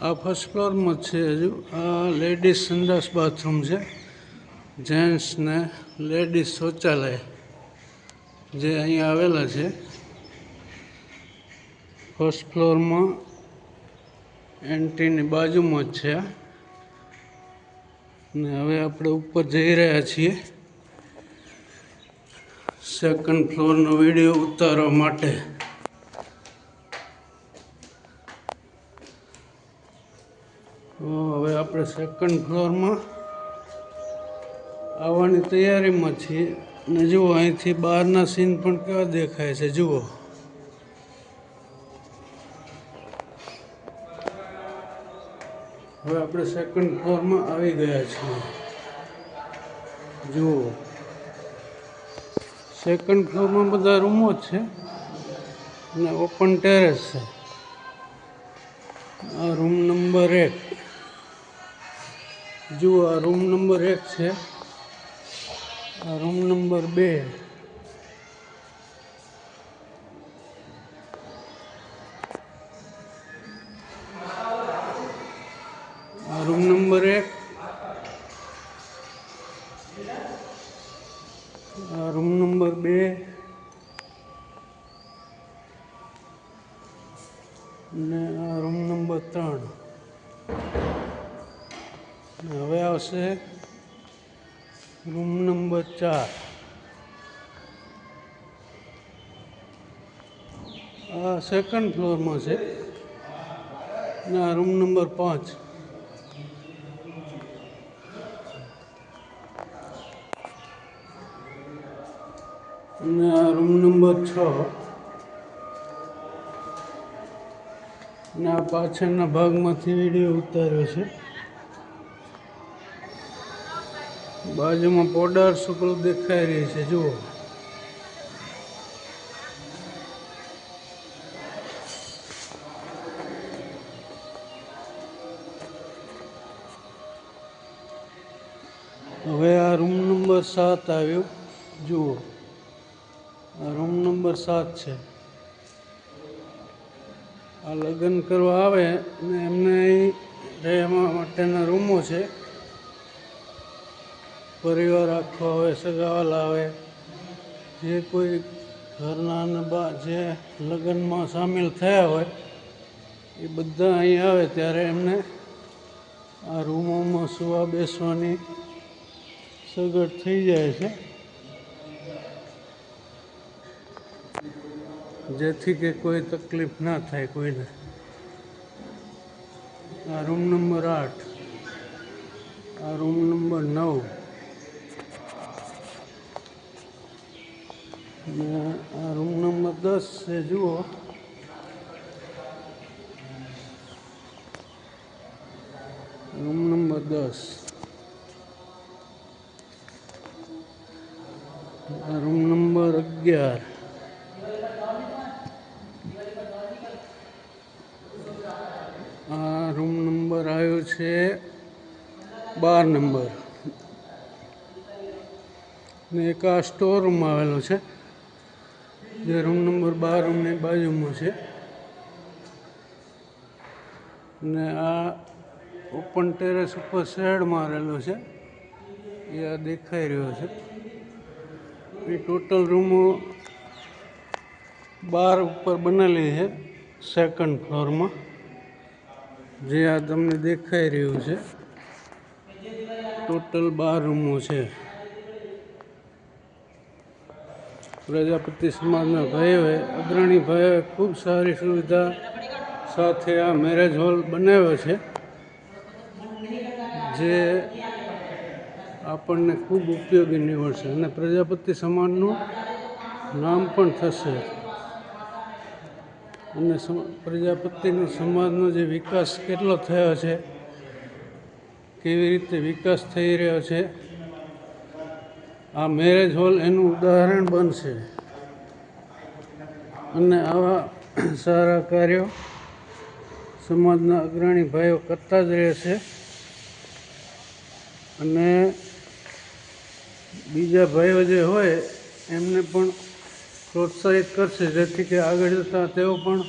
આ ફર્સ્ટ ફ્લોરમાં છે હજુ. આ લેડીઝ સંડાસ બાથરૂમ છે. જેન્ટ્સ ને લેડીઝ શૌચાલય, જે અહીંયા આવેલા છે. ફર્સ્ટ ફ્લોરમાં એન્ટ્રીની બાજુમાં જ છે ને હવે આપણે ઉપર જઈ રહ્યા છીએ. સેકન્ડ ફ્લોરનો વીડિયો ઉતારવા માટે. હવે આપણે સેકન્ડ ફ્લોરમાં આવવાની તૈયારીમાં છીએ. અને જુઓ, અહીંથી બહારના સીન પણ કેવા દેખાય છે. જુઓ. હવે આપણે સેકન્ડ ફ્લોરમાં આવી ગયા છીએ. જુઓ. સેકન્ડ ફ્લોરમાં બધા રૂમો છે. અને ઓપન ટેરેસ છે. આ રૂમ નંબર એક. જુઓ, આ રૂમ નંબર એક છે. આ રૂમ નંબર બે. આ રૂમ નંબર એક. આ રૂમ નંબર બે. અને આ રૂમ નંબર ત્રણ. હવે આવશે રૂમ નંબર ચાર. આ સેકન્ડ ફ્લોરમાં છે. અને આ રૂમ નંબર પાંચ. અને આ રૂમ નંબર છ. અને આ પાછળના ભાગમાંથી વીડિયો ઉતાર્યો છે. બાજુમાં પોડાર શુક્લ દેખાઈ રહી છે, જુઓ. હવે આ રૂમ નંબર સાત આવ્યો, જુઓ. આ રૂમ નંબર સાત છે. આ લગ્ન કરવા આવે ને એમને અહીં રહેવા માટેના રૂમો છે. પરિવાર આખો આવે સગાવાલા આવે. જે કોઈ ઘરના અને બા જે લગ્નમાં સામેલ થયા હોય, એ બધા અહીં આવે ત્યારે એમને આ રૂમોમાં સુવા બેસવાની સગવડ થઈ જાય છે. જેથી કે કોઈ તકલીફ ના થાય કોઈને. આ રૂમ નંબર આઠ. આ રૂમ નંબર નવ. અને આ રૂમ નંબર દસ છે, જુઓ. રૂમ નંબર દસ. રૂમ નંબર અગિયાર. આ રૂમ નંબર આવ્યો છે બાર નંબર. ને એક આ સ્ટોર રૂમ આવેલો છે. જે રૂમ નંબર બાર રૂમની બાજુમાં છે. ને આ ઓપન ટેરેસ ઉપર શેડ મારેલો છે. એ આ દેખાઈ રહ્યો છે. એ ટોટલ રૂમો બાર ઉપર બનેલી છે સેકન્ડ ફ્લોરમાં. જે આ તમને દેખાઈ રહ્યું છે. ટોટલ બાર રૂમો છે. પ્રજાપતિ સમાજના ભાઈઓએ, અગ્રણી ભાઈઓએ ખૂબ સારી સુવિધા સાથે આ મેરેજ હોલ બનાવ્યો છે, જે આપણને ખૂબ ઉપયોગી નીવડશે અને પ્રજાપતિ સમાજનું નામ પણ થશે. અને પ્રજાપતિનો સમાજનો જે વિકાસ કેટલો થયો છે, કેવી રીતે વિકાસ થઈ રહ્યો છે આ મેરેજ હોલ એનું ઉદાહરણ બનશે. અને આવા સારા કાર્યો સમાજના અગ્રણી ભાઈઓ કરતા જ રહેશે. અને બીજા ભાઈઓ જે હોય એમને પણ પ્રોત્સાહિત કરશે, જેથી કે આગળ જતાં તેઓ પણ